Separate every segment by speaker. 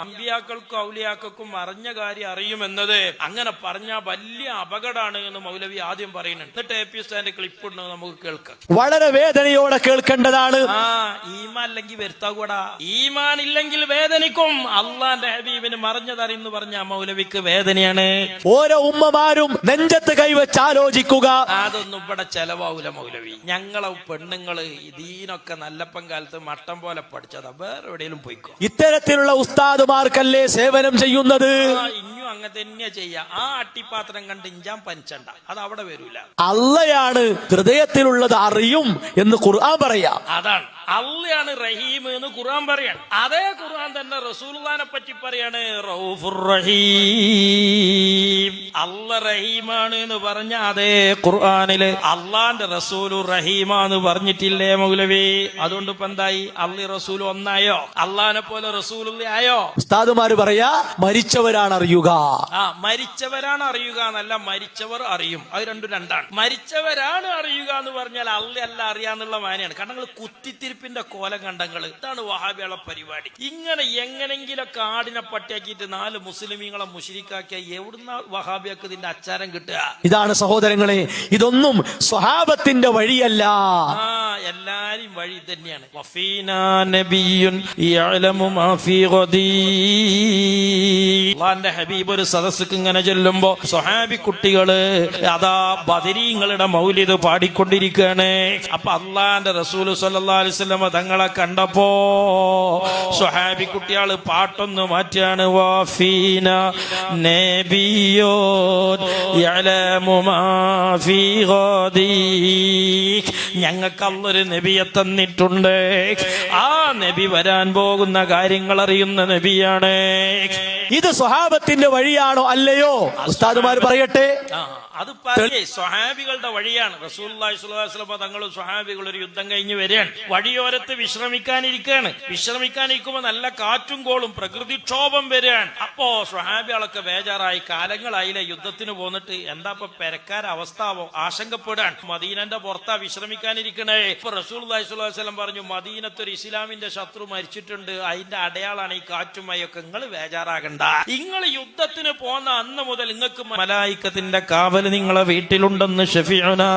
Speaker 1: അമ്പിയാക്കൾക്കും ഔലിയാക്കൾക്കും അറിഞ്ഞ കാര്യം അറിയുമെന്നത് അങ്ങനെ പറഞ്ഞ വലിയ അപകടമാണ് എന്ന് മൗലവി ആദ്യം പറയുന്നുണ്ട്. എന്നിട്ട് എ പി സ്റ്റാൻഡ് ക്ലിപ്പ് ഉണ്ട് നമുക്ക് കേൾക്കാം.
Speaker 2: വളരെ വേദനയോടെ കേൾക്കേണ്ടതാണ്.
Speaker 1: ആ ഈമാൻ അല്ലെങ്കിൽ വരുത്താകൂടാ. ഈമാൻ ഇല്ലെങ്കിൽ വേദനിക്കും. അള്ളാന്റെ ഹബീബിന് മറിഞ്ഞതറിയെന്ന് പറഞ്ഞ മൗലവിക്ക് വേദനയാണ്.
Speaker 2: ഓരോ ഉമ്മമാരും നെഞ്ചത്ത് കൈവച്ച് ആലോചിക്കുക.
Speaker 1: അതൊന്നും ഇവിടെ ചെലവാവൂല മൗലവി. ഞങ്ങളെ പെണ്ണുങ്ങൾ ഇതീനൊക്കെ നല്ലപ്പം കാലത്ത് മട്ടം പോലെ പഠിച്ചതാ. വേറെ എവിടെയെങ്കിലും പോയിക്കോ.
Speaker 2: ഇത്തരത്തിലുള്ള ഉസ്താദുമാർക്കല്ലേ സേവനം ചെയ്യുന്നത്?
Speaker 1: അങ്ങനെ തന്നെയാ ചെയ്യാ. ആ അട്ടിപ്പാത്രം കണ്ട് ഇഞ്ചാൻ പനിച്ചണ്ട അത് അവിടെ വരൂല.
Speaker 2: അള്ളയാണ് ഹൃദയത്തിലുള്ളത് അറിയും എന്ന് ഖുർആൻ പറയാം.
Speaker 1: അതാണ്. അള്ളയാണ് റഹീം എന്ന് ഖുർആൻ പറയാണ്. അതേ ഖുർആൻ തന്നെ റസൂൽഖാനെ പറ്റി പറയാണ് റൗഫുർ റഹീം. അല്ല റഹീമാണ് എന്ന് പറഞ്ഞ അതേ ഖുർആനിൽ അള്ളാന്റെ റസൂലു റഹീമാന്ന് പറഞ്ഞിട്ടില്ലേ മൗലവി? അതുകൊണ്ട് ഇപ്പൊ എന്തായി? അള്ളി റസൂൽ ഒന്നായോ? അള്ളാനെ പോലെ റസൂൽ ആയോ?
Speaker 2: ഉസ്താദുമാര് പറയാ മരിച്ചവരാണ് അറിയുക.
Speaker 1: ആ മരിച്ചവരാണ് അറിയുക എന്നല്ല മരിച്ചവർ അറിയും. അത് രണ്ടും രണ്ടാണ്. മരിച്ചവരാണ് അറിയുക എന്ന് പറഞ്ഞാൽ അള്ളി അല്ല അറിയാന്നുള്ള മാനയാണ്. കാരണം നിങ്ങൾ കുത്തിത്തിരിപ്പിന്റെ കോലം കണ്ടങ്ങൾ ഇതാണ് വഹാബികളെ പരിപാടി. ഇങ്ങനെ എങ്ങനെങ്കിലൊക്കെ ആടിനെ പട്ടിയാക്കിയിട്ട് നാല് മുസ്ലിമീങ്ങളെ മുഷിരിക്കാക്കിയ എവിടുന്ന വഹാബിയക്ക് ഇതിന്റെ അച്ചാരം കിട്ടുക?
Speaker 2: ഇതാണ് സഹോദരങ്ങളെ ഇതൊന്നും സ്വഹാബത്തിന്റെ വഴിയല്ല.
Speaker 1: ആ എല്ലാരും വഴി തന്നെയാണ്. അള്ളാന്റെ ഹബീബ് ഒരു സദസ്സുക്ക് ഇങ്ങനെ ചെല്ലുമ്പോ സ്വഹാബി കുട്ടികൾ അതാ ബദരീങ്ങളുടെ മൗലിദ് പാടിക്കൊണ്ടിരിക്കുകയാണ്. അപ്പൊ അള്ളാന്റെ റസൂൽ അലൈഹി വസല്ലമ തങ്ങളെ കണ്ടപ്പോ സുഹാബി കുട്ടിയാൾ പാട്ടൊന്ന് മാറ്റിയാണ്. വാഫീന നബിയോ. ഞങ്ങൾക്ക് അള്ളൊരു നബിയെ തന്നിട്ടുണ്ട്. ആ നബി വരാൻ പോകുന്ന കാര്യങ്ങൾ അറിയുന്ന നബിയാണ്.
Speaker 2: ഇത് സ്വഹാബത്തിന്റെ വഴിയാണോ അല്ലയോ? ഉസ്താദുമാർ പറയട്ടെ.
Speaker 1: അത് സ്വഹാബികളുടെ വഴിയാണ്. വസല്ലം തങ്ങളും സ്വഹാബികൾ ഒരു യുദ്ധം കഴിഞ്ഞ് വരികയാണ്. വഴിയോരത്ത് വിശ്രമിക്കാനിരിക്കുകയാണ്. വിശ്രമിക്കാനിരിക്കുമ്പോ നല്ല കാറ്റും കോളും പ്രകൃതിക്ഷോഭം വരികയാണ്. അപ്പോ സ്വഹാബികളൊക്കെ ബേജാറായി കാലങ്ങളായില്ലേ യുദ്ധത്തിന് പോന്നിട്ട്. എന്താ ഇപ്പൊ പെരക്കാര അവസ്ഥാവോ ആശങ്കപ്പെടാൻ മദീനന്റെ പുറത്താ വിശ്രമിക്കാനിരിക്കണേ. ഇപ്പൊ വസല്ലം പറഞ്ഞു മദീനത്തൊരു ഇസ്ലാമിന്റെ ശത്രു മരിച്ചിട്ടുണ്ട്. അതിന്റെ അടയാളാണ് ഈ കാറ്റുമയൊക്കെ നിങ്ങൾ ബേജാറാകണ്ട. നിങ്ങൾ യുദ്ധത്തിന് പോന്ന അന്ന് മുതൽ നിങ്ങൾക്ക് മലായിക്കത്തിന്റെ കാവൽ നിങ്ങളെ വീട്ടിലുണ്ടെന്ന്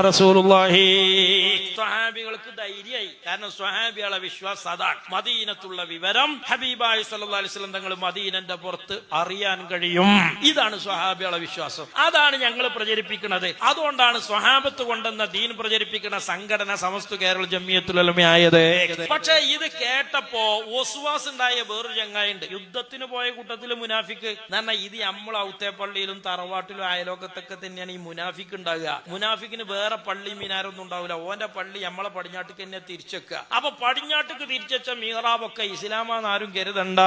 Speaker 1: റസൂലുള്ളാഹി. സ്വഹാബികൾക്ക് ധൈര്യമായി. കാരണം സ്വഹാബികളെ വിശ്വാസം അതാണ്. മദീനത്തുള്ള വിവരം ഹബീബായി വസല്ലം തങ്ങൾ മദീനന്റെ പുറത്ത് അറിയാൻ കഴിയും. ഇതാണ് സ്വഹാബികളെ വിശ്വാസം. അതാണ് ഞങ്ങൾ പ്രചരിപ്പിക്കുന്നത്. അതുകൊണ്ടാണ് സ്വഹാബത്ത് കൊണ്ടെന്ന ദീൻ പ്രചരിപ്പിക്കുന്ന സംഘടന സമസ്ത കേരള ജമ്മിയത്തുലമയായത് പക്ഷേ ഇത് കേട്ടപ്പോ ഓസ്വാസ് ഉണ്ടായ വേറൊരു ചങ്ങായുണ്ട് യുദ്ധത്തിന് പോയ കൂട്ടത്തിൽ മുനാഫിക്ക് എന്നാൽ ഇത് നമ്മൾ ഔത്തേ പള്ളിയിലും തറവാട്ടിലും അയലോക്കത്തൊക്കെ തന്നെയാണ് ഈ മുനാഫിക്ക് ഉണ്ടാകുക മുനാഫിക്കിന് വേറെ പള്ളി മീനാരൊന്നും ഉണ്ടാവില്ല. ഓന്റെ പള്ളി നമ്മളെ പടിഞ്ഞാട്ടിക്ക് തന്നെ തിരിച്ചെക്കുക. അപ്പൊ പടിഞ്ഞാട്ടിക്ക് തിരിച്ചെച്ച മീറാബൊക്കെ ഇസ്ലാമാന്ന് ആരും കരുതണ്ട.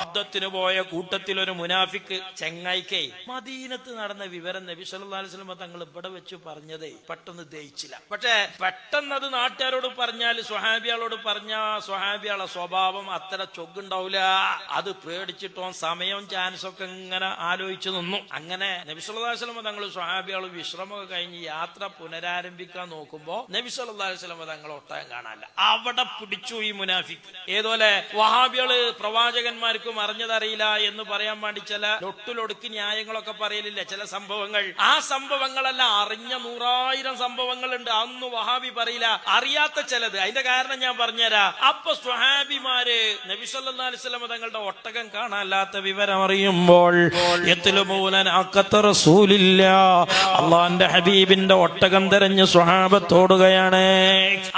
Speaker 1: യുദ്ധത്തിന് പോയ കൂട്ടത്തിൽ ഒരു മുനാഫിക്ക് ചെങ്ങായിക്കേ മദീനത്ത് നടന്ന വിവരം നബി സല്ലല്ലാഹു അലൈഹി വസല്ലം തങ്ങൾ ഇവിടെ വെച്ച് പറഞ്ഞതേ പെട്ടെന്ന് ദഹിച്ചില്ല. പക്ഷേ പെട്ടെന്ന് അത് നാട്ടുകാരോട് പറഞ്ഞാൽ സ്വഹാബിയാളോട് പറഞ്ഞ സ്വഹാബിയാളെ സ്വഭാവം അത്ര ചൊക്കുണ്ടാവില്ല അത് പേടിച്ചിട്ടോ സമയവും ചാൻസൊക്കെ ഇങ്ങനെ ആലോചിച്ചു നിന്നു. അങ്ങനെ നബി സല്ലല്ലാഹു അലൈഹി വസല്ലം തങ്ങൾ സ്വഹാബികൾ വിശ്രമമൊക്കെ കഴിഞ്ഞ് യാത്ര പുനരാരംഭിക്കാൻ നോക്കുമ്പോ നബി സല്ലല്ലാഹു അലൈഹി വസല്ലം തങ്ങൾ ഒട്ടകം കാണാനില്ല. അവിടെ പിടിച്ചു ഈ മുനാഫിക്ക്. ഏതുപോലെ വഹാബികൾ പ്രവാചകന്മാർക്കും അറിഞ്ഞതറിയില്ല എന്ന് പറയാൻ വേണ്ടി ചില ഒട്ടിലൊടുക്കി ന്യായങ്ങളൊക്കെ പറയലില്ല ചില സംഭവങ്ങൾ. ആ സംഭവങ്ങളെല്ലാം അറിഞ്ഞ നൂറായിരം സംഭവങ്ങളുണ്ട്. അന്ന് വഹാബി പറയില്ല. അറിയാത്ത ചിലത്. അതിന്റെ കാരണം ഞാൻ പറഞ്ഞുതരാം. അപ്പൊ സ്വഹാബിമാര് നബി സല്ലല്ലാഹു തങ്ങളുടെ ഒട്ടകം കാണാനില്ലാത്ത വിവരം റസൂലില്ല. അള്ളാന്റെ ഹബീബിന്റെ ഒട്ടകം തെരഞ്ഞ് സ്വഹാബത്തോടുകയാണ്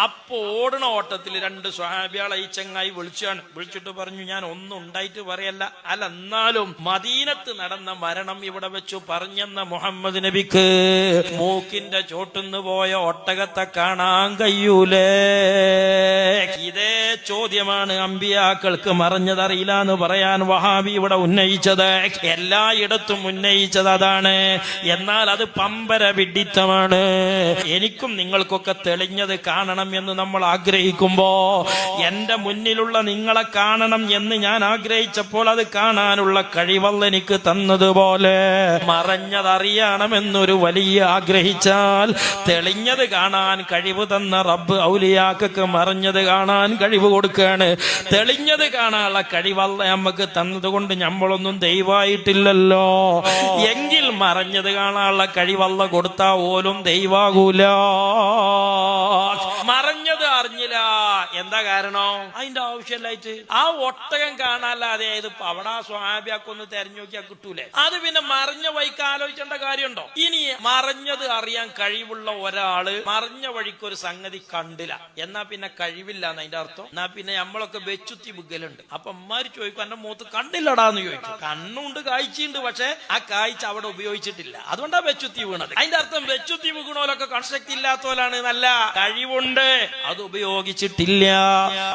Speaker 1: അപ്പോ ഓടണ ഓട്ടത്തിൽ രണ്ട് സ്വഹാബികളെ ഈ ചങ്ങായി വിളിച്ചാണ്. വിളിച്ചിട്ട് പറഞ്ഞു ഞാൻ ഒന്നും ഉണ്ടായിട്ട് പറയല്ല. അല്ല എന്നാലും മദീനത്ത് നടന്ന മരണം ഇവിടെ വെച്ചു പറഞ്ഞെന്ന മുഹമ്മദ് നബിക്ക് മൂക്കിന്റെ ചോട്ടുന്ന് പോയ ഒട്ടകത്തെ കാണാൻ കഴിയൂലേ? ഇതേ ചോദ്യമാണ് അമ്പിയാക്കൾക്ക് മറഞ്ഞതറിയില്ല എന്ന് പറയാൻ വഹാബി ഇവിടെ ഉന്നയിച്ചത് എല്ലായിടത്തും ഉന്നയിച്ചത് അതാണ്. എന്നാൽ അത് പമ്പര വിഡിത്തമാണ്. എനിക്കും നിങ്ങൾക്കൊക്കെ തെളിഞ്ഞത് കാണണം എന്ന് നമ്മൾ ആഗ്രഹിക്കുമ്പോ എന്റെ മുന്നിലുള്ള നിങ്ങളെ കാണണം എന്ന് ഞാൻ ആഗ്രഹിച്ചപ്പോൾ അത് കാണാനുള്ള കഴിവല്ല എനിക്ക് തന്നതുപോലെ. മറഞ്ഞതറിയണമെന്നൊരു വലിയ ആഗ്രഹിച്ചാൽ തെളിഞ്ഞത് കാണാൻ കഴിവ് തന്ന റബ്ബ് ഔലിയാക്കൾക്ക് മറഞ്ഞത് കാണാൻ കഴിവ് കൊടുക്കുകയാണ് തെളിഞ്ഞത് കാണാനുള്ള കഴിവല്ല നമുക്ക് തന്നത് കൊണ്ട് നമ്മളൊന്നും ദൈവായിട്ടില്ലല്ലോ. എങ്കിൽ മറഞ്ഞത് കാണാനുള്ള കഴിവല്ല കൊടുത്താ ഓലും ദൈവാകൂല. മറഞ്ഞത് അറിഞ്ഞില്ല. എന്താ കാരണം? അതിന്റെ ആവശ്യമില്ലായിട്ട് ആ ഒട്ടകം കാണാല്ലാതെ ഇത് അവിടെ ആ ഒന്ന് തെരഞ്ഞു നോക്കിയാൽ കിട്ടൂലേ? അത് പിന്നെ മറിഞ്ഞ വഴിക്ക് ആലോചിക്കേണ്ട കാര്യമുണ്ടോ? ഇനി മറിഞ്ഞത് അറിയാൻ കഴിവുള്ള ഒരാൾ മറിഞ്ഞ വഴിക്ക് ഒരു സംഗതി കണ്ടില്ല. എന്നാ പിന്നെ കഴിവില്ല എന്ന അതിന്റെ അർത്ഥം? എന്നാ പിന്നെ നമ്മളൊക്കെ വെച്ചുത്തി ബുഗലുണ്ട് അപ്പൊ അമ്മമാര് ചോദിക്കും എന്റെ മൂത്ത് കണ്ടില്ലടാ എന്ന് ചോദിക്കും കണ്ണുണ്ട് കാഴ്ചയുണ്ട് പക്ഷെ ആ കാഴ്ച അവിടെ ഉപയോഗിച്ചിട്ടില്ല. അതുകൊണ്ടാ വെച്ചുത്തി വീണത്. അതിന്റെ അർത്ഥം വെച്ചുത്തി വീണോലൊക്കെ കൺസ്ട്രക്ട് ഇല്ലാത്തോലാണ് നല്ല കഴിവുണ്ട്. അത് ഉപയോഗിച്ചിട്ടില്ല.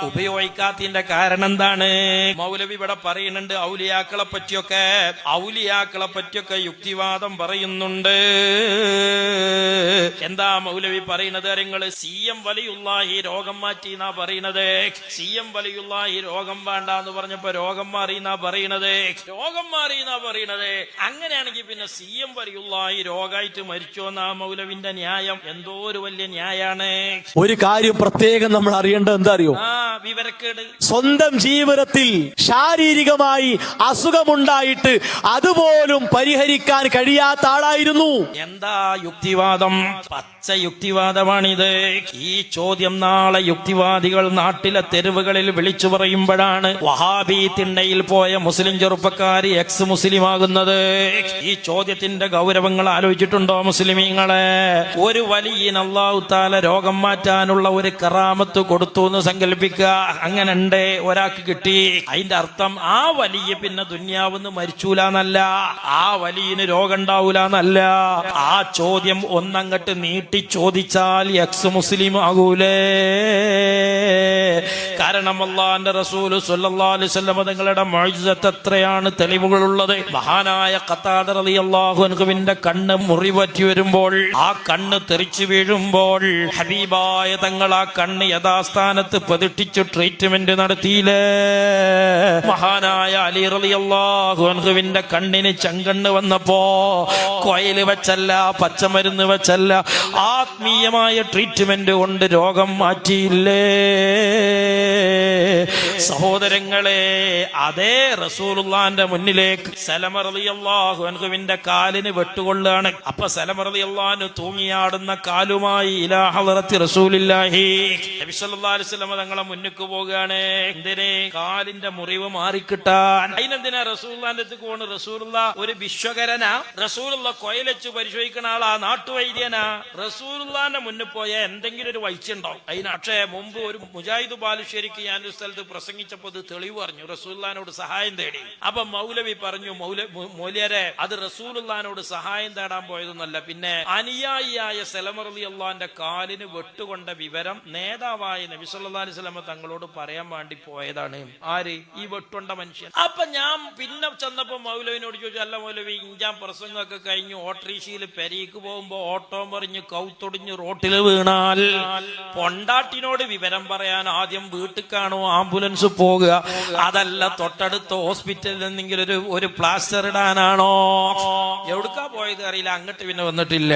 Speaker 1: ഉപയോഗിക്കാത്തതിന്റെ കാരണം എന്താണ് മൗലവി ഇവിടെ പറയുന്നുണ്ട് ഔലിയാക്കളെ പറ്റിയൊക്കെ. ഔലിയാക്കളെ പറ്റിയൊക്കെ യുക്തിവാദം പറയുന്നുണ്ട്. എന്താ മൗലവി പറയുന്നത്? നിങ്ങൾ സി എം വലിയുള്ള ഈ രോഗം മാറ്റി എന്നാ പറയുന്നത്. സി എം വലിയുള്ള ഈ രോഗം വേണ്ട എന്ന് പറഞ്ഞപ്പോ രോഗം മാറി എന്നാ പറയുന്നത്. രോഗം മാറി എന്നാ പറയുന്നത്. അങ്ങനെയാണെങ്കിൽ പിന്നെ സി എം വലിയുള്ള ഈ രോഗമായിട്ട് മരിച്ചോ എന്നാ മൗലവിന്റെ ന്യായം. എന്തോ ഒരു വലിയ ന്യായാണ്.
Speaker 2: ഒരു കാര്യം പ്രത്യേകം നമ്മൾ അറിയേണ്ടത് എന്താ അറിയോ? സ്വന്തം ജീവിതത്തിൽ ശാരീരികമായി അസുഖമുണ്ടായിട്ട് അതുപോലും പരിഹരിക്കാൻ കഴിയാത്ത ആളായിരുന്നു.
Speaker 1: എന്താ യുക്തിവാദം? പച്ച യുക്തിവാദമാണിത്. ഈ ചോദ്യം നാളെ യുക്തിവാദികൾ നാട്ടിലെ തെരുവുകളിൽ വിളിച്ചു പറയുമ്പോഴാണ് വഹാബി തിണ്ണയിൽ പോയ മുസ്ലിം ചെറുപ്പക്കാരി എക്സ് മുസ്ലിം ആകുന്നത് ഈ ചോദ്യത്തിന്റെ ഗൗരവങ്ങൾ ആലോചിച്ചിട്ടുണ്ടോ മുസ്ലിമീങ്ങളെ? ഒരു വലിയ അള്ളാഹു താല രോഗം മാറ്റാനുള്ള ഒരു കറാമത്ത് കൊടുത്തു എന്ന് സങ്കല്പിക്കുക. അങ്ങനെ ഉണ്ട് ഒരാൾക്ക് കിട്ടി. അതിന്റെ അർത്ഥം ആ വലിയ പിന്നെ ദുന്യാവെന്ന് മരിച്ചൂലെന്നല്ല. ആ വലിയന് രോഗം ഉണ്ടാവൂലെന്നല്ല ആ ചോദ്യം ഒന്നങ്ങട്ട് നീട്ടി ചോദിച്ചാൽ എക്സ് മുസ്ലിം ആകൂലേ. കാരണം അള്ളാന്റെ റസൂൽ വസല്ലം തങ്ങളുടെ മൊഴിസത്ത് എത്രയാണ് തെളിവുകളുള്ളത്? മഹാനായ കത്താദർ റളിയല്ലാഹു അള്ളാഹുവിന്റെ കണ്ണ് മുറിവറ്റി വരുമ്പോൾ ആ കണ്ണ് തെറിച്ചു വീഴുമ്പോൾ ഹബീബായ തങ്ങൾ ആ കണ്ണ് യഥാസ്ഥാനത്ത് പതിട്ടിച്ചു ട്രീറ്റ്മെന്റ് നടത്തിയില്ലേ മഹാനായ അലി റളിയല്ലാഹു അൻഹുവിന്റെ കണ്ണിന് ചെങ്കണ്ണ് വന്നപ്പോ കൊയൽ വെച്ചല്ല പച്ചമരുന്ന് വെച്ചല്ല ആത്മീയമായ ട്രീറ്റ്മെന്റ് കൊണ്ട് രോഗം മാറ്റിയില്ലേ? സഹോദരങ്ങളെ അതേ റസൂലുള്ളാന്റെ മുന്നിലേക്ക് സലമ റളിയല്ലാഹു അൻഹുവിന്റെ കാലിന് വെട്ടുകൊള്ളാണ് അപ്പൊ സലമ റളിയല്ലാഹു തൂങ്ങിയാടുന്ന കാലുമായി ഇലാ ഹളറത്തി റസൂലില്ലാഹി തങ്ങളെ മുന്നിക്ക് പോവുകയാണ്. എന്തിനെ? കാലിന്റെ മുറിവ് മാറിക്കിട്ടാൻ. അതിനെന്തിനാ റസൂലുള്ളാന്റെ അടുത്ത് പോണ്. റസൂലുള്ള ഒരു വിശ്വകരനാ. റസൂലുള്ള കൊയലച്ച് പരിശോധിക്കുന്ന ആളാ നാട്ടുവൈദ്യനാ. റസൂലുള്ളാന്റെ മുന്നിൽ പോയ എന്തെങ്കിലും ഒരു വൈദ്യുണ്ടാവും അതിന് പക്ഷേ മുമ്പ് ഒരു മുജാഹിദ് ബാലുശ്ശേരിക്ക് ഞാൻ ഒരു സ്ഥലത്ത് പ്രസംഗിച്ചപ്പോൾ അത് തെളിവ് പറഞ്ഞു. റസൂല്ലാനോട് സഹായം തേടി. അപ്പൊ മൗലവി പറഞ്ഞു മൗല മൗലിയരെ അത് റസൂലുള്ളാനോട് സഹായം തേടാൻ പോയതൊന്നല്ല. പിന്നെ അനുയായിയായ സെലമറലി അള്ളാന്റെ കാലിന് വെട്ടുകൊണ്ട വിവരം നേതാവായ നബി സല്ലല്ലാഹു അലൈഹി സ്വലമ തങ്ങളോട് പറയാൻ വേണ്ടി പോയതാണ്. ആര്? ഈ വെട്ടുണ്ട മനുഷ്യൻ. അപ്പൊ ഞാൻ പിന്നെ ചെന്നപ്പോ മൗലവിനോട് ചോദിച്ചു അല്ല മൗലവി ഇഞ്ചാൻ പ്രസംഗമൊക്കെ കഴിഞ്ഞ് ഓട്ടോറിക്ഷയിൽ പെരീക്ക് പോകുമ്പോ ഓട്ടോ മറിഞ്ഞ് കൗത്തൊടിഞ്ഞ് റോട്ടിൽ വീണാൽ പൊണ്ടാട്ടിനോട് വിവരം പറയാൻ ആദ്യം വീട്ടിൽ കാണോ ആംബുലൻസ് പോകുക. അതല്ല തൊട്ടടുത്ത ഹോസ്പിറ്റലിൽ എന്തെങ്കിലും ഒരു ഒരു പ്ലാസ്റ്റർ ഇടാനാണോ? എവിടുക്കാ പോയത്? അറിയില്ല അങ്ങോട്ട് പിന്നെ വന്നിട്ടില്ല.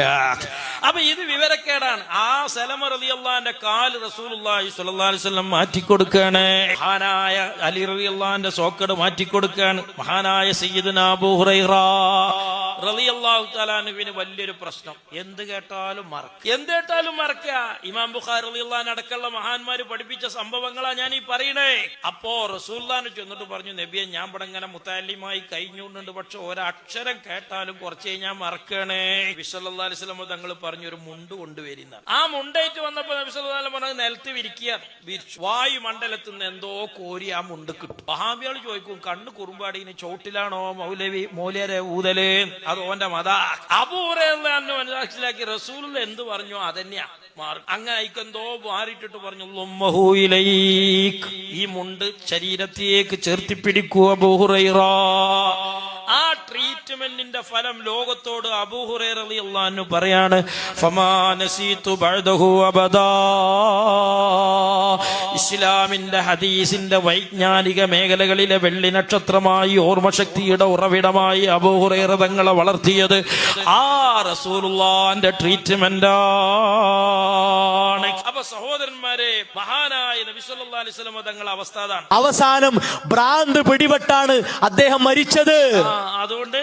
Speaker 1: അപ്പൊ ഇത് വിവരക്കേടാണ്. ആ സലമ റളിയല്ലാന്റെ കാൽ അലൈഹി വസല്ലം മാറ്റിക്കൊടുക്കാണ്. മഹാനായ അലി റളിയല്ലാന്റെ സോക്കട് മാറ്റിക്കൊടുക്കാണ്. മഹാനായ സയ്യിദ് റളിയല്ലാഹു തആലാനുവിന് വലിയൊരു പ്രശ്നം. എന്ത് കേട്ടാലും മറക്ക. എന്ത് കേട്ടാലും മറക്ക. ഇമാം ബുഖാരി റളിയല്ലാഹു അടക്കമുള്ള മഹാന്മാര് പഠിപ്പിച്ച സംഭവങ്ങളാ ഞാൻ ഈ പറയണേ. അപ്പോ റസൂല്ലാന് ചെന്നിട്ട് പറഞ്ഞു നബിയെ ഞാൻ ഇവിടെ ഇങ്ങനെ മുത്താലിമായി കഴിഞ്ഞുകൊണ്ടുണ്ട് പക്ഷെ ഒരക്ഷരം കേട്ടാലും കുറച്ച് കഴിഞ്ഞാൽ മറക്കണേ. വിശ്വല്ലാ അലിസ്ലമോ തങ്ങൾ പറഞ്ഞു ഒരു മുണ്ട് കൊണ്ടുവരുന്ന ആ മുണ്ടേറ്റ് വന്നപ്പോ നബി സല്ലല്ലാഹു പറഞ്ഞത് നിലത്ത് വിരിക്കുക വിരിച്ചു. വായുമണ്ഡലത്തിൽ നിന്ന് എന്തോ കോരി ആ മുണ്ട് കിട്ടും. മഹാബിയാൾ ചോദിക്കും കണ്ണ് കുറുമ്പാടിന് ചോട്ടിലാണോ മൗലവി മൂലരെ ഊതൽ? അത് ഓന്റെ മത. അപൂർവ മനസ്സിലാക്കി റസൂൽ എന്ത് പറഞ്ഞു? അതന്നെയാ മാറും അങ്ങനെ എന്തോ മാറിയിട്ടിട്ട് പറഞ്ഞു. ഈ മുണ്ട് ശരീരത്തിലേക്ക് ചേർത്തി പിടിക്കുക ബഹുറൈറ ആ ട്രീറ്റ്മെന്റിന്റെ ഫലം ലോകത്തോട് അബൂഹുറേറിയല്ലാന്ന് പറയാണ് ഇസ്ലാമിന്റെ ഹദീസിന്റെ വൈജ്ഞാനിക മേഖലകളിലെ വെള്ളി നക്ഷത്രമായി ഓർമ്മശക്തിയുടെ ഉറവിടമായി അബൂഹുറേറ തങ്ങളെ വളർത്തിയത് ആ റസൂലുള്ളാന്റെ ട്രീറ്റ്മെന്റാണ്. അപ്പൊ സഹോദരന്മാരെ മഹാനായ നബി സല്ലല്ലാഹു അലൈഹി വസല്ലം തങ്ങളെ അവസ്ഥ അതാണ്.
Speaker 2: അവസാനം ഭ്രാന്ത് പിടിപെട്ടാണ് അദ്ദേഹം മരിച്ചത്.
Speaker 1: അതുകൊണ്ട്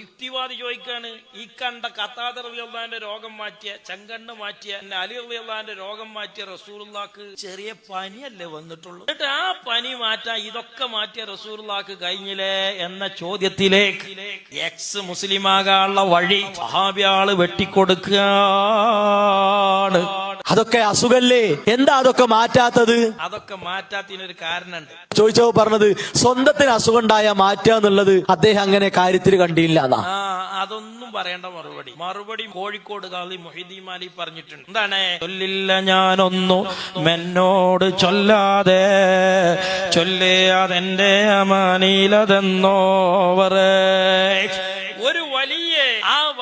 Speaker 1: യുക്തിവാദി ചോദിക്കാണ് ഈ കണ്ട കത്താദർ അള്ളാന്റെ രോഗം മാറ്റിയ ചെങ്കണ്ണ് മാറ്റിയ അലി അള്ളാന്റെ രോഗം മാറ്റിയ റസൂലുള്ളാക്ക് ചെറിയ പനിയല്ലേ വന്നിട്ടുള്ളൂ. എന്നിട്ട് ആ പനി മാറ്റാൻ ഇതൊക്കെ മാറ്റിയ റസൂലുള്ളാക്ക് കഴിഞ്ഞില്ലേ എന്ന ചോദ്യത്തിലേക്ക് എക്സ് മുസ്ലിമാകാനുള്ള വഴി സഹാബിയാൾ വെട്ടിക്കൊടുക്കുകയാണ്.
Speaker 2: അതൊക്കെ അസുഖല്ലേ? എന്താ അതൊക്കെ മാറ്റാത്തത്?
Speaker 1: അതൊക്കെ മാറ്റാത്തതിനൊരു കാരണമുണ്ട്.
Speaker 2: ചോദിച്ചോ പറഞ്ഞത് സ്വന്തത്തിന് അസുഖം ഉണ്ടായ മാറ്റുക എന്നുള്ളത് അദ്ദേഹം അങ്ങനെ കാര്യത്തിൽ കണ്ടില്ല
Speaker 1: അതൊന്നും പറയേണ്ട മറുപടി. മറുപടി കോഴിക്കോട് കാളി മൊഹിദ്ദീൻ മാലി പറഞ്ഞിട്ടുണ്ട്. എന്താണ്? ചൊല്ലില്ല ഞാനൊന്നു മെന്നോട് ചൊല്ലാതെ ചൊല്ലിയാതെന്റെ അമാനീലതെന്നോവറ് ഒരു വലിയ ആ ഒരു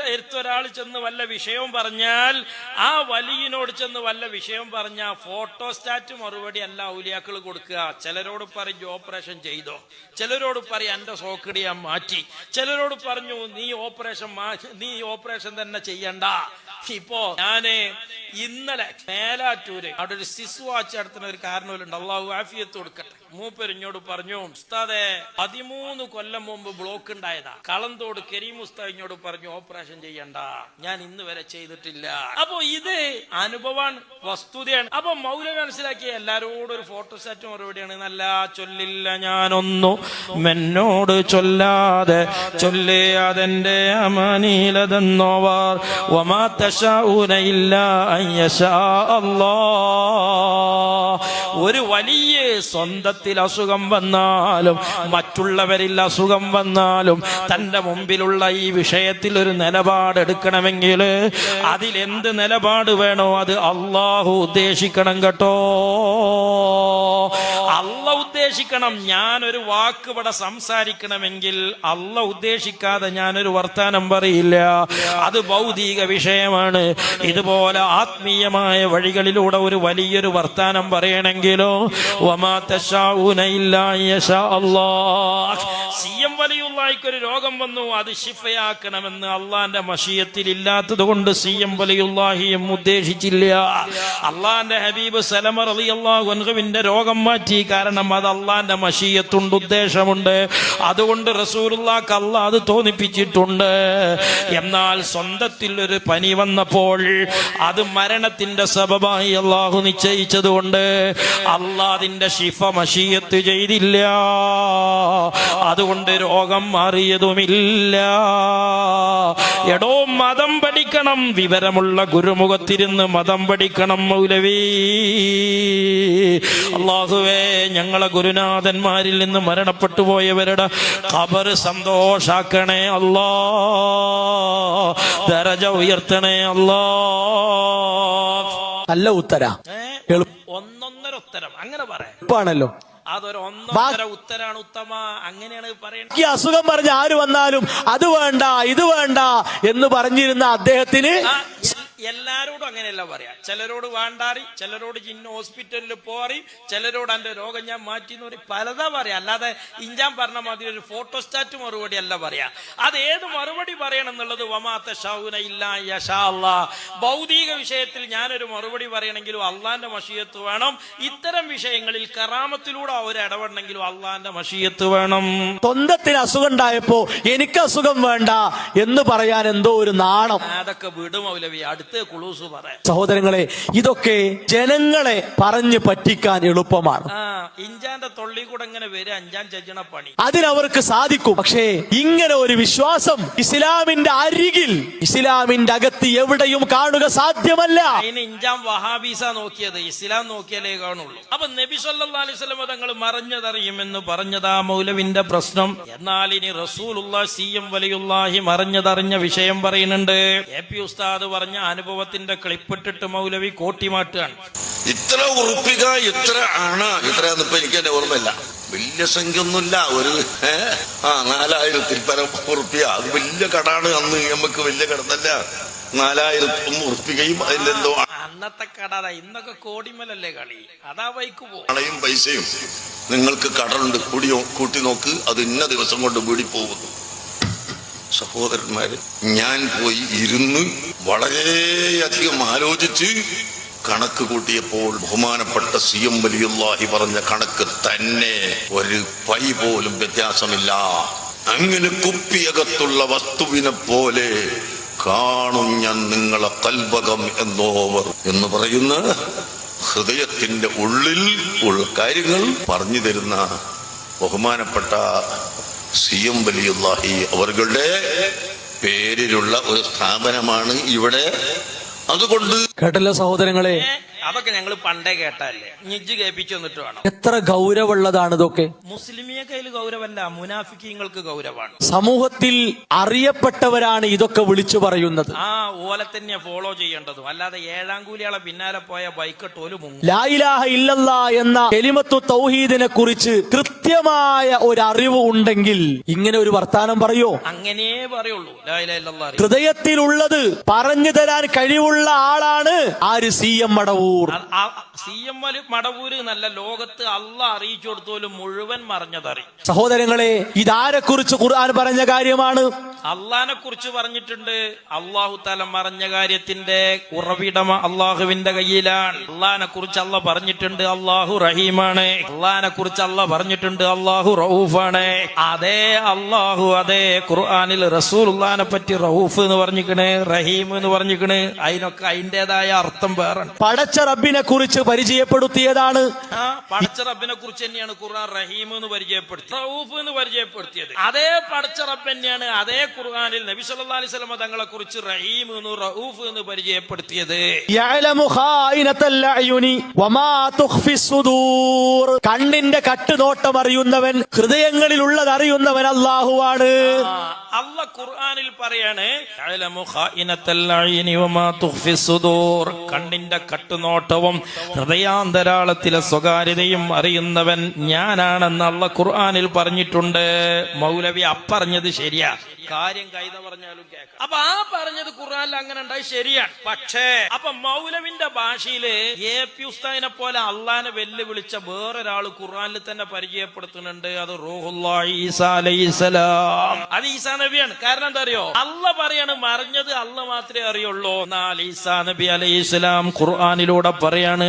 Speaker 1: അടുത്ത് ഒരാൾ ചെന്ന് വല്ല വിഷയവും പറഞ്ഞാൽ ആ വലിയനോട് ചെന്ന് വല്ല വിഷയം പറഞ്ഞ ഫോട്ടോസ്റ്റാറ്റ് മറുപടി അല്ല ഔലിയാക്കൾ കൊടുക്കുക. ചിലരോട് പറഞ്ഞു ഓപ്പറേഷൻ ചെയ്തോ? ചിലരോട് പറയും എന്റെ സോക്കടി ഞാൻ മാറ്റി. ചിലരോട് പറഞ്ഞു നീ ഓപ്പറേഷൻ നീ ഓപ്പറേഷൻ തന്നെ ചെയ്യണ്ട. ഇപ്പോ ഞാൻ ഇന്നലെ മേലാറ്റൂര് അവിടെ ഒരു സിസ് വാച്ച് നടത്തുന്ന ഒരു കാരണവരുണ്ട് അള്ളാഹു ആഫിയത്ത് കൊടുക്കട്ടെ. മൂപ്പരിഞ്ഞോട് പറഞ്ഞു ഉസ്താദെ പതിമൂന്ന് കൊല്ലം മുമ്പ് ബ്ലോക്ക് ഉണ്ടായതാ. കളന്തോട് കരീം ഉസ്താദിനോട് പറഞ്ഞു ഓപ്പറേഷൻ ചെയ്യണ്ട. ഞാൻ ഇന്ന് വരെ ചെയ്തിട്ടില്ല. അപ്പൊ ഇത് അനുഭവമാണ് വസ്തുതയാണ്. അപ്പൊ മൗല മനസ്സിലാക്കി എല്ലാരോടും ഒരു ഫോട്ടോ സെറ്റ് മറുപടിയാണ് നല്ല ചൊല്ലില്ല ഞാനൊന്നു. മെന്നോട് ചൊല്ലാതെ ചൊല്ലിയാതെന്റെ അമനീലതെന്നോവാർ. വമാ തശാഊന ഇല്ലാ അൻ യശാ അല്ലാഹ്. ഒരു വലിയ സ്വന്തത്തിൽ അസുഖം വന്നാലും മറ്റുള്ളവരിൽ അസുഖം വന്നാലും തന്റെ മുമ്പിലുള്ള ഈ വിഷയത്തിൽ ഒരു നിലപാടെടുക്കണമെങ്കിൽ അതിലെന്ത് നിലപാട് വേണോ അത് അള്ളാഹു ഉദ്ദേശിക്കണം കേട്ടോ. അല്ല ഉദ്ദേശിക്കണം. ഞാനൊരു വാക്ക് ഇവിടെ സംസാരിക്കണമെങ്കിൽ അല്ല ഉദ്ദേശിക്കാതെ ഞാനൊരു വർത്താനം പറയില്ല. അത് ഭൗതിക വിഷയമാണ്. ഇതുപോലെ ആത്മീയമായ വഴികളിലൂടെ ഒരു വലിയൊരു വർത്താനം പറയണമെങ്കിലോ വമാ തശാഊന ഇല്ലാ യശാ അല്ലാഹ്. സി എം വലിയുള്ളായിക്ക് ഒരു രോഗം വന്നു അത് ശിഫയാക്കണമെന്ന് അള്ളാന്റെ മഷീയത്തിൽ ഇല്ലാത്തത് കൊണ്ട് സി എം വലിയുല്ലാഹിയും ഉദ്ദേശിച്ചില്ല. അള്ളാന്റെ ഹബീബ് സലമർ അലി അള്ളാഹുവിന്റെ രോഗം മാറ്റി കാരണം അത് അള്ളാന്റെ മഷീയത്തുണ്ട് ഉദ്ദേശമുണ്ട്. അതുകൊണ്ട് റസൂലുള്ളാക്ക് അള്ളാഹ് അത് തോന്നിപ്പിച്ചിട്ടുണ്ട്. എന്നാൽ സ്വന്തത്തിൽ ഒരു പനി വന്നപ്പോൾ അത് മരണത്തിന്റെ സബബായി അള്ളാഹു നിശ്ചയിച്ചതുകൊണ്ട് അള്ളാതിന്റെ ശിഫ മഷീയത്ത് ചെയ്തില്ല. അതുകൊണ്ട് രോഗം മാറിയതുമില്ല. എടോ മതം പഠിക്കണം. വിവരമുള്ള ഗുരുമുഖത്തിരുന്ന് മതം പഠിക്കണം മൗലവി. അള്ളാഹുവേ ഞങ്ങളെ ഗുരുനാഥന്മാരിൽ നിന്ന് മരണപ്പെട്ടു പോയവരുടെ ഖബർ സന്തോഷാക്കണേ അല്ലാ. ദരജ ഉയർത്തണേ അല്ലാ.
Speaker 2: നല്ല ഉത്തര.
Speaker 1: ഒന്നൊന്നര ഉത്തരം. അങ്ങനെ പറയാം.
Speaker 2: എളുപ്പാണല്ലോ.
Speaker 1: അതൊരു ഒന്നൊന്നര ഉത്തരാണ് ഉത്തമ. അങ്ങനെയാണ് പറയുന്നത്
Speaker 2: ഈ അസുഖം പറഞ്ഞ ആര് വന്നാലും അത് വേണ്ട ഇത് വേണ്ട എന്ന് പറഞ്ഞിരുന്ന അദ്ദേഹത്തിന്
Speaker 1: എല്ലാരോടും അങ്ങനെയല്ല പറയാ. ചിലരോട് വാണ്ടാറി ചിലരോട് ജിന്ന ഹോസ്പിറ്റലിൽ പോറി ചിലരോട് എന്റെ രോഗം ഞാൻ മാറ്റി എന്ന് പറയും. പലതാ പറയാ. അല്ലാതെ ഇഞ്ചാൻ പറഞ്ഞ മാതിരി ഒരു ഫോട്ടോസ്റ്റാറ്റ് മറുപടി അല്ല പറയാ. അത് ഏത് മറുപടി പറയണം എന്നുള്ളത് വമാത്ത ഷൗന ഇല്ല അല്ലാ ഭൗതിക വിഷയത്തിൽ ഞാനൊരു മറുപടി പറയണമെങ്കിലും അള്ളാന്റെ മഷീയത്ത് വേണം. ഇത്തരം വിഷയങ്ങളിൽ കറാമത്തിലൂടെ അവർ ഇടപെടണമെങ്കിലും അള്ളാന്റെ മഷീയത്ത് വേണം.
Speaker 2: സ്വന്തത്തിന് അസുഖം ഉണ്ടായപ്പോ എനിക്ക് അസുഖം വേണ്ട എന്ന് പറയാൻ എന്തോ ഒരു നാണം.
Speaker 1: അതൊക്കെ വിടും മൗലവി. അടുത്ത് കുളൂസ് പറയാം
Speaker 2: സഹോദരങ്ങളെ ഇതൊക്കെ ജനങ്ങളെ പറഞ്ഞു പറ്റിക്കാൻ എളുപ്പമാണ്.
Speaker 1: ഇഞ്ചാന്റെ തൊള്ളി കൂടെ ഇങ്ങനെ വരും അഞ്ചാൻ ചെയ്യണ പണി.
Speaker 2: അതിനവർക്ക് സാധിക്കും. പക്ഷേ ഇങ്ങനെ ഒരു വിശ്വാസം ഇസ്ലാമിന്റെ അരികിൽ ഇസ്ലാമിന്റെ അകത്ത് എവിടെയും കാണുക സാധ്യമല്ല.
Speaker 1: അതിന് ഇഞ്ചാൻ വഹാബീസ നോക്കിയത്. ഇസ്ലാം നോക്കിയാലേ കാണുള്ളൂ. അപ്പൊ നബി സല്ലല്ലാഹു അലൈഹി വസല്ലം തങ്ങൾ മറിഞ്ഞതറിയുമെന്ന് പറഞ്ഞതാ മൗലവിന്റെ പ്രശ്നം. എന്നാൽ ഇനി റസൂൽ സി എം വലിയുള്ളാഹി മറിഞ്ഞതറിഞ്ഞ വിഷയം പറയുന്നുണ്ട്. എ പി ഉസ്താദ് പറഞ്ഞ അനുഭവത്തിന്റെ ക്ലിപ്പിട്ടിട്ട് മൗലവി കോട്ടിമാട്ടുകയാണ്
Speaker 3: ഇത്ര ഉറപ്പിക ഇത്ര ആണ് ഇത്ര എനിക്ക് എന്റെ ഓർമ്മയില്ല. വലിയ സംഖ്യ ഒന്നുമില്ല ഒരു ആ നാലായിരത്തിൽ പരം ഉറുപ്പിക. അത് വലിയ കടാണ്. അന്ന് നമുക്ക് വലിയ കടന്നല്ല. നാലായിരത്തും ഉറുപ്പികയും അതിലെന്തോ
Speaker 1: അന്നത്തെ കട ഇന്നൊക്കെ കോടിമലല്ലേ കളി. അതാ ബൈക്ക് പോകും
Speaker 3: പൈസയും. നിങ്ങൾക്ക് കടലുണ്ട് കൂടി കൂട്ടി നോക്ക്. അത് ഇന്ന ദിവസം കൊണ്ട് വീടി പോകുന്നു. സഹോദരന്മാര് ഞാൻ പോയി ഇരുന്ന് വളരെയധികം ആലോചിച്ച് കണക്ക് കൂട്ടിയപ്പോൾ ബഹുമാനപ്പെട്ട സി എം വലിയുല്ലാഹി പറഞ്ഞ കണക്ക് തന്നെ ഒരു പൈ പോലും വ്യത്യാസമില്ല. അങ്ങനെ കുപ്പിയകത്തുള്ള വസ്തുവിനെ പോലെ കാണും ഞാൻ നിങ്ങളെ കൽവകം എന്നോവർ എന്ന് പറയുന്ന ഹൃദയത്തിന്റെ ഉള്ളിൽ ഉള്ള കാര്യങ്ങൾ പറഞ്ഞു തരുന്ന ബഹുമാനപ്പെട്ട സി എം അവരുടെ പേരിലുള്ള ഒരു സ്ഥാപനമാണ് ഇവിടെ അതുകൊണ്ട്
Speaker 2: കേട്ടല്ലോ സഹോദരങ്ങളെ.
Speaker 1: അതൊക്കെ ഞങ്ങൾ പണ്ടേ കേട്ടല്ലേ ഞിജ് കേൾപ്പിച്ചു വന്നിട്ട് വേണം.
Speaker 2: എത്ര ഗൗരവുള്ളതാണ് ഇതൊക്കെ.
Speaker 1: മുസ്ലിമിയെ കയ്യിൽ ഗൗരവല്ല മുനാഫിക്കീങ്ങൾക്ക് ഗൗരവമാണ്.
Speaker 2: സമൂഹത്തിൽ അറിയപ്പെട്ടവരാണ് ഇതൊക്കെ വിളിച്ചു പറയുന്നത്.
Speaker 1: ആ ഓലെ തന്നെ ഫോളോ ചെയ്യേണ്ടതും. അല്ലാതെ ഏഴാം കൂലിയാളെ പിന്നാലെ പോയ ബൈക്ക് ടോൽ മുങ്ങും.
Speaker 2: ലായിലാഹ ഇല്ലല്ല എന്ന കെലിമത്തു തൗഹീദിനെ കുറിച്ച് കൃത്യമായ ഒരു അറിവ് ഉണ്ടെങ്കിൽ ഇങ്ങനെ ഒരു വർത്താനം പറയോ?
Speaker 1: അങ്ങനെ പറയുള്ളൂ. ലാ ഇലാഹ ഇല്ലല്ലാഹ്.
Speaker 2: ഹൃദയത്തിലുള്ളത് പറഞ്ഞു തരാൻ കഴിവുള്ള ആളാണ് ആര്? C M Madavoor.
Speaker 1: C M Madavoor Madavoor നല്ല ലോകത്ത് അല്ല അറിയിച്ചു കൊടുത്തോലും മുഴുവൻ മറിഞ്ഞതറി.
Speaker 2: സഹോദരങ്ങളെ ഇതാരെ കുറിച്ച് ഖുർആൻ പറഞ്ഞ കാര്യമാണ്?
Speaker 1: അള്ളഹാനെ കുറിച്ച് പറഞ്ഞിട്ടുണ്ട്. അള്ളാഹു തല മറഞ്ഞ കാര്യത്തിന്റെ ഉറവിടം അള്ളാഹുവിന്റെ കയ്യിലാണ്. അള്ളഹാനെ കുറിച്ച് അല്ല പറഞ്ഞിട്ടുണ്ട് അള്ളാഹു റഹീമാണ്. അള്ളഹാനെ കുറിച്ച് അല്ല പറഞ്ഞിട്ടുണ്ട് അള്ളാഹു റൌഫാണ് അതേ അള്ളാഹു അതേ ഖുർആാനിൽ റസൂൽ ഉള്ളഹാനെ പറ്റി റൌഫ് എന്ന് പറഞ്ഞിക്കണ് റഹീം എന്ന് പറഞ്ഞിക്കണ്. അതിനൊക്കെ അതിന്റേതായ അർത്ഥം വേറെ.
Speaker 2: പടച്ച റബ്ബിനെ കുറിച്ച് പരിചയപ്പെടുത്തിയതാണ്.
Speaker 1: പടച്ച റബ്ബിനെ കുറിച്ച് തന്നെയാണ് ഖുർആൻ റഹീം എന്ന് പരിചയപ്പെടുത്തി റഊഫ് എന്ന് പരിചയപ്പെടുത്തിയത്. അതേ പടച്ച റബ്ബ് തന്നെയാണ് അതേ ഖുർആനിൽ നബി സല്ലല്ലാഹു അലൈഹി വസല്ലം തങ്ങളെ കുറിച്ച് റഹീം എന്ന് റഊഫ് എന്ന് പരിചയപ്പെടുത്തിയത്.
Speaker 2: യഅലമു ഖായിനത്തൽ അയുനി വമാ തുഖ്ഫി സുദൂർ. കണ്ണിന്റെ കട്ടുനോട്ടം അറിയുന്നവൻ ഹൃദയങ്ങളിലുള്ളത് അറിയുന്നവൻ അല്ലാഹുവാണ്
Speaker 1: അല്ല ഖുർആനിൽ പറയാണ് "യഅലമു ഖായിനത്തൽ അയ്നി വമാ തുഖ്ഫി സുദൂർ." കണ്ണിന്റെ കട്ടുനോട്ടവും ഹൃദയാന്തരാളത്തിലെ സ്വകാര്യതയും അറിയുന്നവൻ ഞാനാണെന്ന് അള്ള ഖുർആനിൽ പറഞ്ഞിട്ടുണ്ട്. മൗലവി അപ്പറഞ്ഞത് ശരിയാ. കാര്യം കൈത പറഞ്ഞാലും കേൾക്കാം. അപ്പൊ ആ പറഞ്ഞത് ഖുറാനിൽ അങ്ങനെ ഉണ്ടായി ശരിയാണ്. പക്ഷേ അപ്പൊ മൗലവിന്റെ ഭാഷയിൽ എ പി ഉസ്താദിനെ പോലെ അള്ളാനെ വെല്ലുവിളിച്ച വേറൊരാൾ ഖുറാനിൽ തന്നെ പരിചയപ്പെടുത്തുന്നുണ്ട്. അത് റോഹുല്ലാം അത് ഈസാ നബിയാണ്. കാരണം എന്താ അറിയോ? അല്ല പറയാണ് മറിഞ്ഞത് അല്ല മാത്രമേ അറിയുള്ളൂ. എന്നാൽ ഈസാ നബി അലൈഹിസ്സലാം ഖുർആാനിലൂടെ പറയാണ്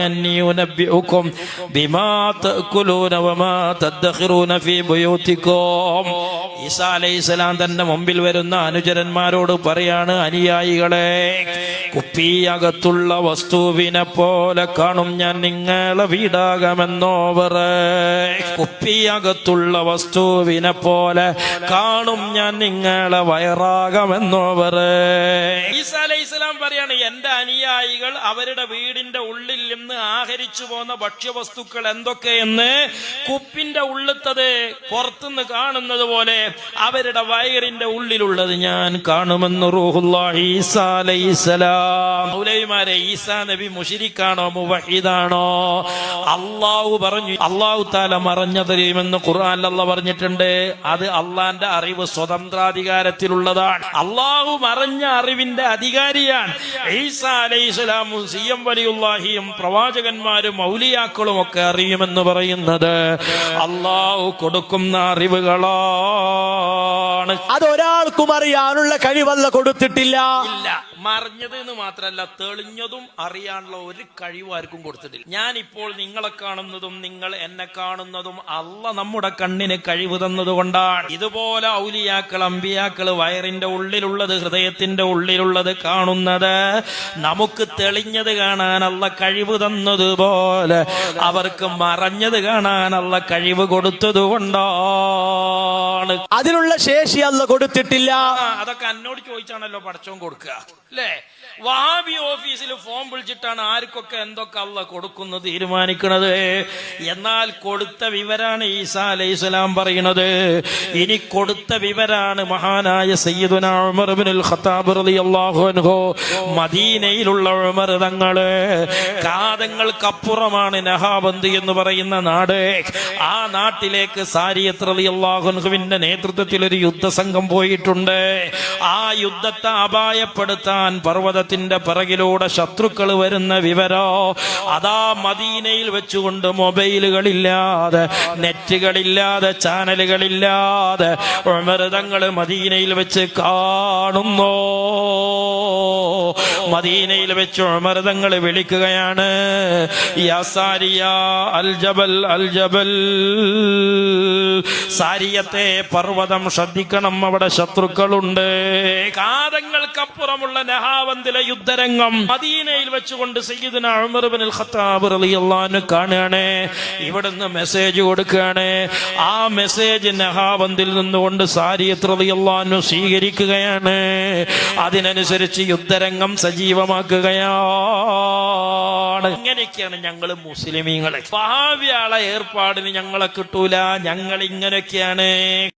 Speaker 1: ബിമാ തഅകുലൂന വമാ തദ്ഖിറൂന ഫീ ഈസാ അലൈഹിസ്സലാം തന്റെ മുമ്പിൽ വരുന്ന അനുചരന്മാരോട് പറയാണ് അനുയായികളെ കുപ്പിയകത്തുള്ള വസ്തുവിനെ പോലെ കാണും ഞാൻ നിങ്ങളെ വീടാകമെന്നോവർ. കുപ്പിയകത്തുള്ള വസ്തുവിനെ പോലെ കാണും ഞാൻ നിങ്ങളെ വയറാകമെന്നോവർ. ഈസാ അലൈഹി സ്വലാം പറയാണ് എന്റെ അനുയായികൾ അവരുടെ വീടിന്റെ ഉള്ളിൽ നിന്ന് ആഹരിച്ചു പോന്ന ഭക്ഷ്യവസ്തുക്കൾ എന്തൊക്കെയെന്ന് കുപ്പിന്റെ ഉള്ളിത്തത് പുറത്തുനിന്ന് കാണുന്നത് പോലെ അവരുടെ വയറിന്റെ ഉള്ളിലുള്ളത് ഞാൻ കാണുമെന്ന് റൂഹുല്ലാഹി നബി മുഷിരിക്കാണോ മുവഹിദാണോ അള്ളാഹു പറഞ്ഞു അള്ളാഹു താല മറഞ്ഞതറിയുമെന്ന് ഖുർആൻ അല്ല പറഞ്ഞിട്ടുണ്ട്. അത് അള്ളാന്റെ അറിവ് സ്വതന്ത്രാധികാരത്തിലുള്ളതാണ്. അള്ളാഹു മറഞ്ഞ അറിവിന്റെ അധികാരിയാണ്. ഈസാ പ്രവാചകന്മാരും മൗലിയാക്കളും ഒക്കെ അറിയുമെന്ന് പറയുന്നത്. അള്ളാഹു കൊടുക്കുന്ന അറിവുകളാണ്
Speaker 2: അതൊരാൾക്കും അറിയാനുള്ള കഴിവല്ല കൊടുത്തിട്ടില്ല.
Speaker 1: മറിഞ്ഞത് എന്ന് മാത്രമല്ല തെളിഞ്ഞതും അറിയാനുള്ള ഒരു കഴിവ് ആർക്കും കൊടുത്തിട്ടില്ല. ഞാൻ ഇപ്പോൾ നിങ്ങളെ കാണുന്നതും നിങ്ങൾ എന്നെ കാണുന്നതും അല്ല നമ്മുടെ കണ്ണിന് കഴിവ് തന്നതുകൊണ്ടാണ് ഇതുപോലെ ഔലിയാക്കൾ അമ്പിയാക്കൾ വയറിന്റെ ഉള്ളിലുള്ളത് ഹൃദയത്തിന്റെ ഉള്ളിലുള്ളത് കാണുന്നത് നമുക്ക് തെളിഞ്ഞത് കാണാനുള്ള കഴിവ് തന്നതുപോലെ അവർക്ക് മറഞ്ഞത് കാണാനുള്ള കഴിവ് കൊടുത്തത് കൊണ്ടാണ്.
Speaker 2: അതിനുള്ള ശേഷി അല്ല കൊടുത്തിട്ടില്ല.
Speaker 1: അതൊക്കെ എന്നോട് ചോദിച്ചാണല്ലോ പടച്ചോൻ കൊടുക്കുക. അല്ലേ വഹാബി ഓഫീസിൽ ഫോം വിളിച്ചിട്ടാണ് ആർക്കൊക്കെ എന്തൊക്കെ അല്ല കൊടുക്കുന്നത് തീരുമാനിക്കുന്നത് എന്നാൽ കൊടുത്ത വിവരാണ് ഈസാ അലൈഹി സ്വലാം പറയുന്നത്. ഇനി കൊടുത്ത വിവരാണ് മഹാനായ സയ്യിദുന ഖത്താബ് റളിയല്ലാഹു അൻഹു. മദീനയിലുള്ള ഉമർ തങ്ങൾ കാതങ്ങൾക്കപ്പുറമാണ് നഹാബന്ദി എന്ന് പറയുന്ന നാട്. ആ നാട്ടിലേക്ക് സാരിയത്ത് റളിയല്ലാഹു അൻഹുവിന്റെ നേതൃത്വത്തിൽ ഒരു യുദ്ധസംഘം പോയിട്ടുണ്ട്. ആ യുദ്ധത്തെ അപായപ്പെടുത്താൻ പർവതത്തിന്റെ പിറകിലൂടെ ശത്രുക്കൾ വരുന്ന വിവരോ അതാ മദീനയിൽ വെച്ചുകൊണ്ട് മൊബൈലുകളില്ലാതെ നെറ്റുകളില്ലാതെ ചാനലുകളില്ലാതെ ഉമൃതങ്ങൾ മദീനയിൽ വെച്ച് കാണുന്നു. മദീനയിൽ വെച്ച് ഉമൃതങ്ങൾ വിളിക്കുകയാണ് അൽജബൽ അൽജബൽ അൽ ജബൽ അൽ ജബൽ. സാരിയത്തെ പർവതം ശ്രദ്ധിക്കണം അവിടെ ശത്രുക്കളുണ്ട്. കാതങ്ങൾക്കപ്പുറമുള്ള നഹാവന്തിലെ യുദ്ധരംഗം മദീനയിൽ വെച്ചുകൊണ്ട് സയ്യിദിന ഇബ്നുൽ ഖത്താബ് റളിയല്ലാഹു കാണുകയാണ്. ഇവിടുന്ന് മെസ്സേജ് കൊടുക്കുകയാണ്. ആ മെസ്സേജ് നഹാബന്തിൽ നിന്നുകൊണ്ട് സാരിയത്ത് റളിയല്ലാഹു സ്വീകരിക്കുകയാണ്. അതിനനുസരിച്ച് യുദ്ധരംഗം സജീവമാക്കുകയാണ്. ഇങ്ങനെയൊക്കെയാണ് ഞങ്ങൾ മുസ്ലിമീങ്ങളെ. ഭാവ്യാളെ ഏർപ്പാടിന് ഞങ്ങളെ കിട്ടൂല. ഞങ്ങൾ ഇങ്ങനെയൊക്കെയാണ്